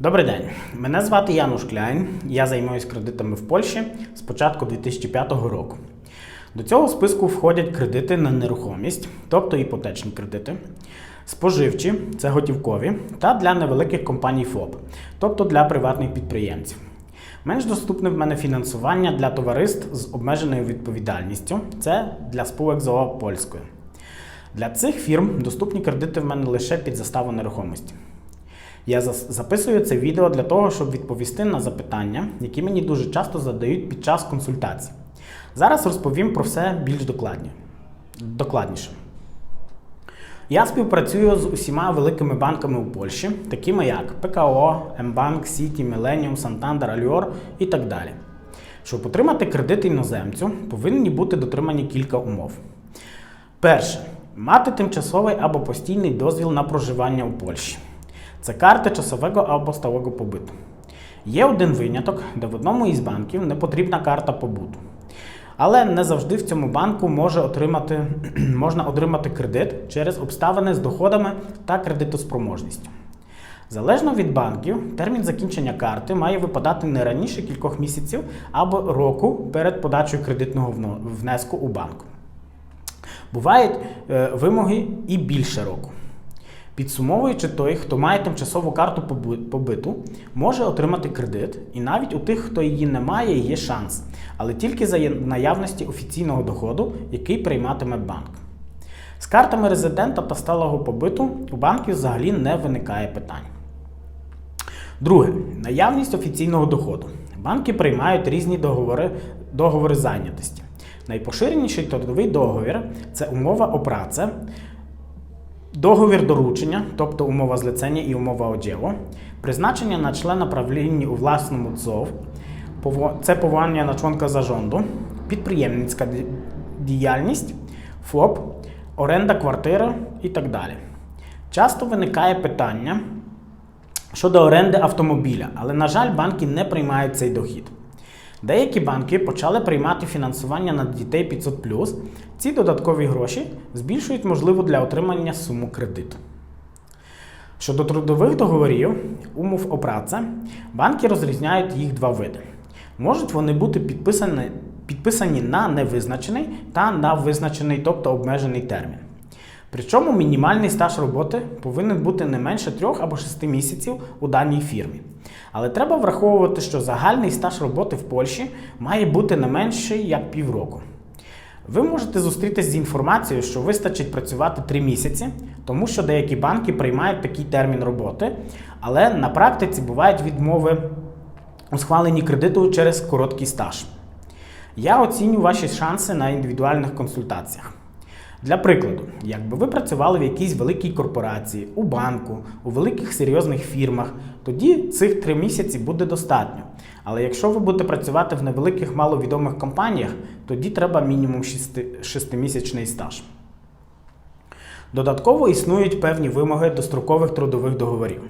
Добрий день, мене звати Януш Кляйн. Я займаюся кредитами в Польщі з початку 2005 року. До цього списку входять кредити на нерухомість, тобто іпотечні кредити, споживчі це готівкові, та для невеликих компаній ФОП, тобто для приватних підприємців. Менш доступне в мене фінансування для товариств з обмеженою відповідальністю це для спілок ЗОО польської. Для цих фірм доступні кредити в мене лише під заставу нерухомості. Я записую це відео для того, щоб відповісти на запитання, які мені дуже часто задають під час консультацій. Зараз розповім про все більш докладні. докладніше. Я співпрацюю з усіма великими банками у Польщі, такими як ПКО, Мбанк, Сіті, Millennium, Santander, Альор і так далі. Щоб отримати кредит іноземцю, повинні бути дотримані кілька умов. Перше. Мати тимчасовий або постійний дозвіл на проживання у Польщі. Це карти часового або сталого побиту. Є один виняток, де в одному із банків не потрібна карта побуту. Але не завжди в цьому банку може отримати, можна отримати кредит через обставини з доходами та кредитоспроможністю. Залежно від банків, термін закінчення карти має випадати не раніше кількох місяців або року перед подачею кредитного внеску у банку. Бувають е, вимоги і більше року. Підсумовуючи, той, хто має тимчасову карту побиту, може отримати кредит, і навіть у тих, хто її не має, є шанс, але тільки за наявності офіційного доходу, який прийматиме банк. З картами резидента та сталого побиту у банків взагалі не виникає питань. Друге, наявність офіційного доходу. Банки приймають різні договори, договори зайнятості. Найпоширеніший трудовий договір це умова о праце, договір доручення, тобто умова злицення і умова оділу, призначення на члена правління у власному ЦОВ, це поwołanie на członka zarządu, підприємницька діяльність, ФОП, оренда квартири і так далі. Часто виникає питання щодо оренди автомобіля, але, на жаль, банки не приймають цей дохід. Деякі банки почали приймати фінансування на дітей 500 Ці додаткові гроші збільшують можливу для отримання суму кредиту. Щодо трудових договорів, умов о праце, банки розрізняють їх два види. Можуть вони бути підписані, підписані на невизначений та на визначений, тобто обмежений термін. Причому мінімальний стаж роботи повинен бути не менше 3 або 6 місяців у даній фірмі. Але треба враховувати, що загальний стаж роботи в Польщі має бути не менший як півроку. Ви можете зустрітися з інформацією, що вистачить працювати 3 місяці, тому що деякі банки приймають такий термін роботи, але на практиці бувають відмови у схваленні кредиту через короткий стаж. Я оціню ваші шанси на індивідуальних консультаціях. Для прикладу, якби ви працювали в якійсь великій корпорації, у банку, у великих серйозних фірмах, тоді цих три місяці буде достатньо. Але якщо ви будете працювати в невеликих маловідомих компаніях, тоді треба мінімум 6-місячний стаж. Додатково існують певні вимоги до строкових трудових договорів.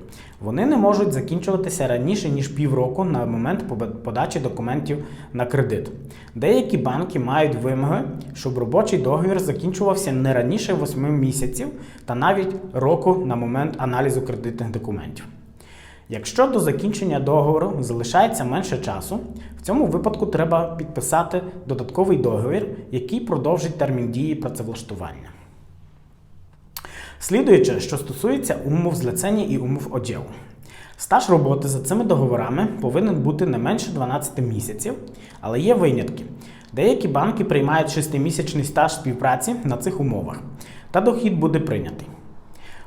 Вони не можуть закінчуватися раніше, ніж півроку на момент подачі документів на кредит. Деякі банки мають вимоги, щоб робочий договір закінчувався не раніше 8 місяців та навіть року на момент аналізу кредитних документів. Якщо до закінчення договору залишається менше часу, в цьому випадку треба підписати додатковий договір, який продовжить термін дії працевлаштування. Слідуюче, що стосується умов злицення і умов оділу. Стаж роботи за цими договорами повинен бути не менше 12 місяців, але є винятки. Деякі банки приймають 6-місячний стаж співпраці на цих умовах, та дохід буде прийнятий.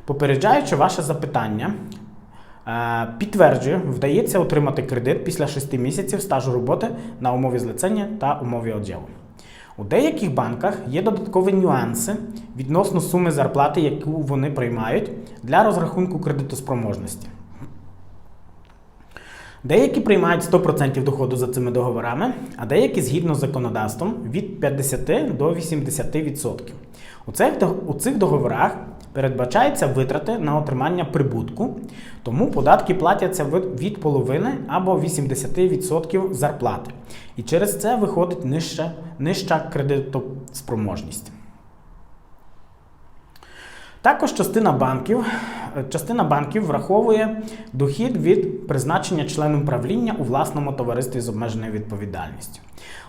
Попереджаючи ваше запитання, е, підтверджую, вдається отримати кредит після 6 місяців стажу роботи на умові злицення та умові оділу. У деяких банках є додаткові нюанси відносно суми зарплати, яку вони приймають для розрахунку кредитоспроможності. Деякі приймають 100% доходу за цими договорами, а деякі згідно з законодавством від 50 до 80%. У цих, договорах передбачаються витрати на отримання прибутку, тому податки платяться від від половини або 80% зарплати. І через це виходить нижча, нижча кредитоспроможність. Також частина банків е, частина банків враховує дохід від призначення членом правління у власному товаристві з обмеженою відповідальністю.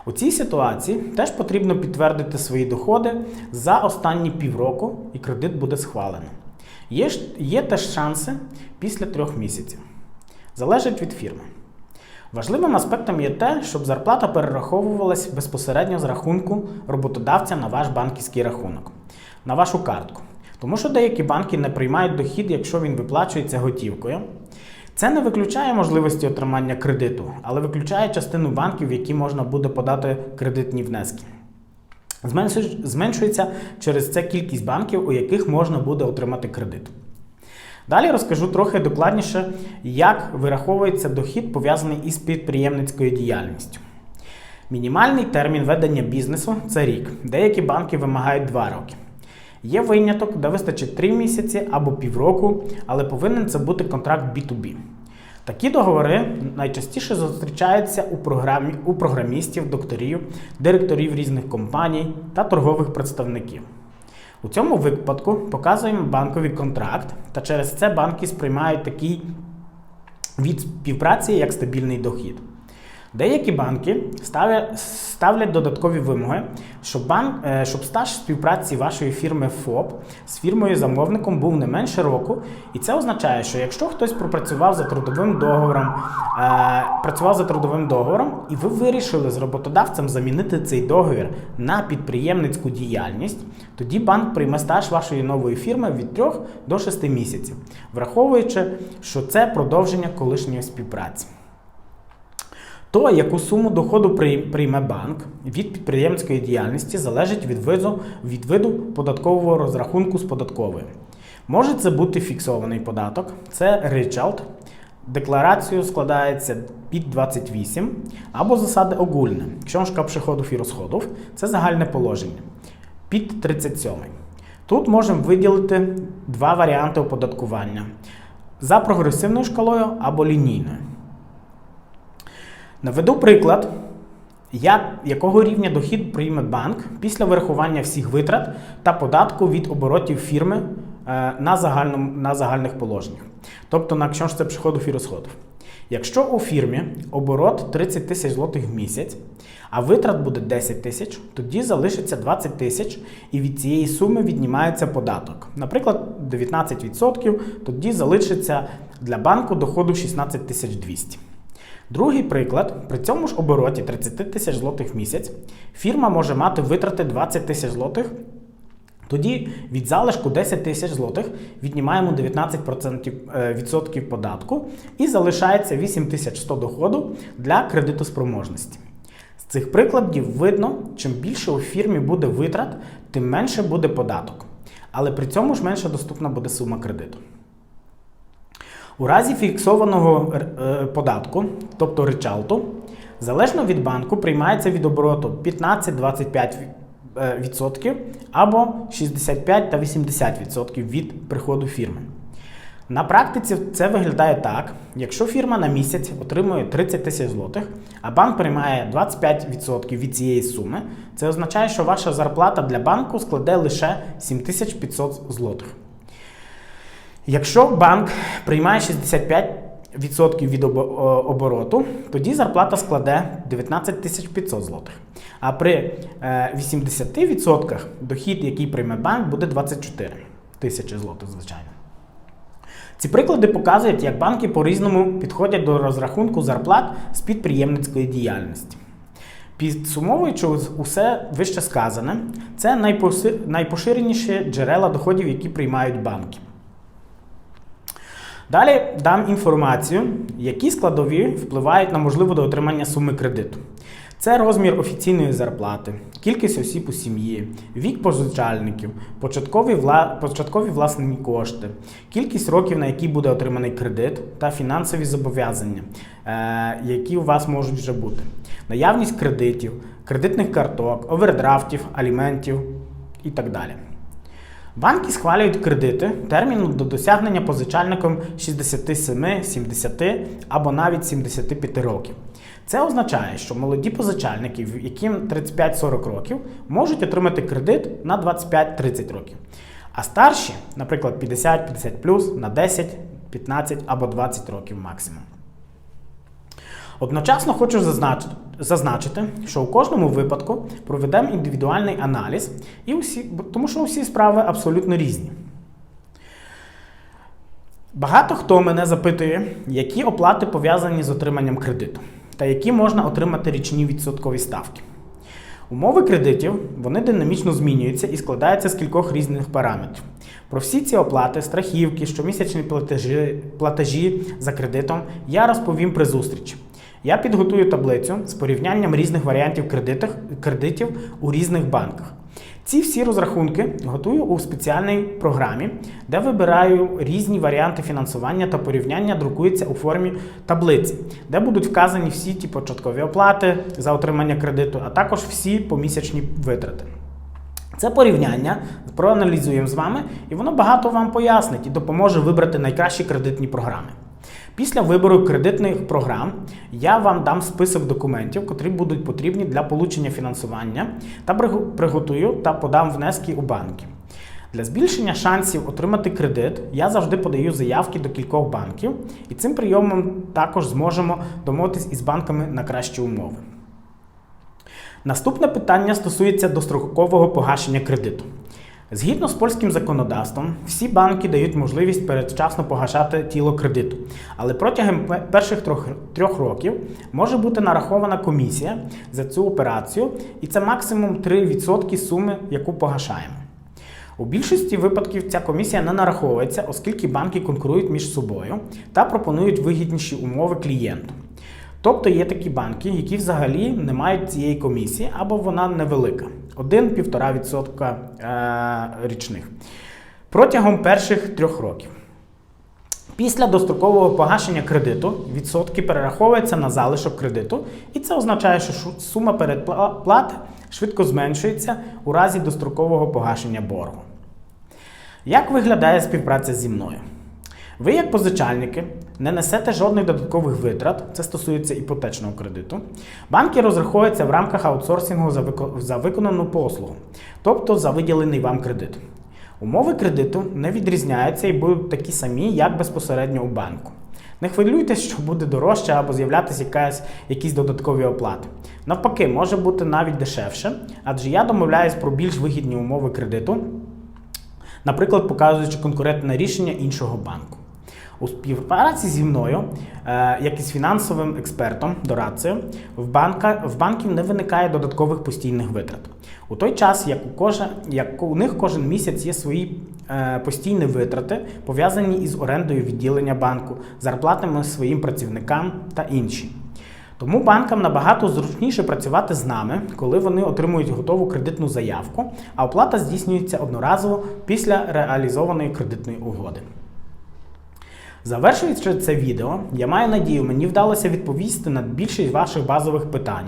У цій ситуації теж потрібно підтвердити свої доходи за останні півроку, і кредит буде схвалено. Є, є теж шанси після трьох місяців. Залежить від фірми. Важливим аспектом є те, щоб зарплата перераховувалась безпосередньо з рахунку роботодавця на ваш банківський рахунок, на вашу картку. Тому що деякі банки не приймають дохід, якщо він виплачується готівкою. Це не виключає можливості отримання кредиту, але виключає частину банків, в які можна буде подати кредитні внески. Зменшується через це кількість банків, у яких можна буде отримати кредит. Далі розкажу трохи докладніше, як вираховується дохід, пов'язаний із підприємницькою діяльністю. Мінімальний термін ведення бізнесу це рік. Деякі банки вимагають 2 роки. Є виняток, де вистачить 3 місяці або півроку, але повинен це бути контракт B2B. Такі договори найчастіше зустрічаються у, програмі, у програмістів, докторів, директорів різних компаній та торгових представників. У цьому випадку показуємо банковий контракт, та через це банки сприймають такий від співпраці як стабільний дохід. Деякі банки ставлять, додаткові вимоги, щоб, банк, е, щоб стаж співпраці вашої фірми ФОП з фірмою замовником був не менше року. І це означає, що якщо хтось пропрацював за трудовим договором, е, працював за трудовим договором, і ви вирішили з роботодавцем замінити цей договір на підприємницьку діяльність, тоді банк прийме стаж вашої нової фірми від 3 до 6 місяців, враховуючи, що це продовження колишньої співпраці. То, яку суму доходу прийме банк від підприємської діяльності, залежить від виду, від виду податкового розрахунку з податковою. Може це бути фіксований податок, це ричалт. Декларацію складається під 28, або засади огульне. Książka przychodów і розходів це загальне положення. Під 37. Тут можемо виділити два варіанти оподаткування: за прогресивною шкалою або лінійною. Наведу приклад, як, якого рівня дохід прийме банк після вирахування всіх витрат та податку від оборотів фірми е, на, загальному, на загальних положеннях. Тобто на książce przychodów і розходів. Якщо у фірмі оборот 30 тисяч злотих в місяць, а витрат буде 10 тисяч, тоді залишиться 20 тисяч, і від цієї суми віднімається податок. Наприклад, 19%, тоді залишиться для банку доходу 16 тисяч 200. Другий приклад: при цьому ж обороті 30 тисяч злотих в місяць фірма може мати витрати 20 тисяч злотих. Тоді від залишку 10 тисяч злотих віднімаємо 19% е, відсотків податку і залишається 8100 доходу для кредитоспроможності. З цих прикладів видно, чим більше у фірмі буде витрат, тим менше буде податок. Але при цьому ж менше доступна буде сума кредиту. У разі фіксованого е, податку, тобто ричалту, залежно від банку приймається від обороту 15-25% е, або 65 та 80% від приходу фірми. На практиці це виглядає так: якщо фірма на місяць отримує 30 тисяч злотих, а банк приймає 25% від цієї суми, це означає, що ваша зарплата для банку складе лише 7500 злотих. Якщо банк приймає 65% від обороту, тоді зарплата складе 19 500 злотих. А при е, 80% дохід, який прийме банк, буде 24 тисячі злотих, звичайно. Ці приклади показують, як банки по-різному підходять до розрахунку зарплат з підприємницької діяльності. Підсумовуючи усе вище сказане, це найпоширеніші джерела доходів, які приймають банки. Далі дам інформацію, які складові впливають на можливе до отримання суми кредиту. Це розмір офіційної зарплати, кількість осіб у сім'ї, вік позичальників, початкові, вла... початкові власні кошти, кількість років, на які буде отриманий кредит, та фінансові зобов'язання, е... які у вас можуть вже бути, наявність кредитів, кредитних карток, овердрафтів, аліментів і так далі. Банки схвалюють кредити терміну до досягнення позичальником 67, 70 або навіть 75 років. Це означає, що молоді позичальники, яким 35-40 років, можуть отримати кредит на 25-30 років. А старші, наприклад, 50-50 на 10, 15 або 20 років максимум. Одночасно хочу зазначити, зазначити, що у кожному випадку проведемо індивідуальний аналіз, і усі, тому що усі справи абсолютно різні. Багато хто мене запитує, які оплати пов'язані з отриманням кредиту та які можна отримати річні відсоткові ставки. Умови кредитів вони динамічно змінюються і складаються з кількох різних параметрів. Про всі ці оплати, страхівки, щомісячні платежі, платежі за кредитом я розповім при зустрічі. Я підготую таблицю з порівнянням різних варіантів кредитів у різних банках. Ці всі розрахунки готую у спеціальній програмі, де вибираю різні варіанти фінансування та порівняння друкується у формі таблиці, де будуть вказані всі ті початкові оплати за отримання кредиту, а також всі помісячні витрати. Це порівняння проаналізуємо з вами, і воно багато вам пояснить і допоможе вибрати найкращі кредитні програми. Після вибору кредитних програм я вам дам список документів, котрі будуть потрібні для получення фінансування, та приготую та подам внески у банки. Для збільшення шансів отримати кредит я завжди подаю заявки до кількох банків, і цим прийомом також зможемо домовитись із банками на кращі умови. Наступне питання стосується дострокового погашення кредиту. Згідно з польським законодавством, всі банки дають можливість передчасно погашати тіло кредиту, але протягом перших трьох, трьох років може бути нарахована комісія за цю операцію, і це максимум 3% суми, яку погашаємо. У більшості випадків ця комісія не нараховується, оскільки банки конкурують між собою та пропонують вигідніші умови клієнту. Тобто є такі банки, які взагалі не мають цієї комісії або вона невелика 1-1,5% е, річних протягом перших трьох років. Після дострокового погашення кредиту відсотки перераховуються на залишок кредиту, і це означає, що сума передплати швидко зменшується у разі дострокового погашення боргу. Як виглядає співпраця зі мною? Ви, як позичальники, не несете жодних додаткових витрат, це стосується іпотечного кредиту. Банки розраховуються в рамках аутсорсингу за, вико- за виконану послугу, тобто за виділений вам кредит. Умови кредиту не відрізняються і будуть такі самі, як безпосередньо у банку. Не хвилюйтесь, що буде дорожче або з'являтися якась, якісь додаткові оплати. Навпаки, може бути навіть дешевше, адже я домовляюсь про більш вигідні умови кредиту, наприклад, показуючи конкурентне рішення іншого банку. У співпраці зі мною, е, як і з фінансовим експертом, дорадцею, в, банка, в банків не виникає додаткових постійних витрат. У той час, як у, кожен, як у них кожен місяць є свої е, постійні витрати, пов'язані із орендою відділення банку, зарплатами своїм працівникам та інші. Тому банкам набагато зручніше працювати з нами, коли вони отримують готову кредитну заявку, а оплата здійснюється одноразово після реалізованої кредитної угоди. Завершуючи це відео, я маю надію, мені вдалося відповісти на більшість ваших базових питань.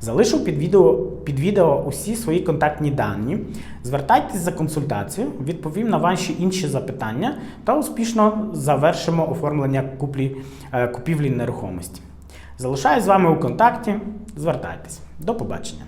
Залишу під відео, під відео усі свої контактні дані. Звертайтесь за консультацією, відповім на ваші інші запитання та успішно завершимо оформлення куплі, е, купівлі нерухомості. Залишаюсь з вами у контакті. Звертайтесь. До побачення.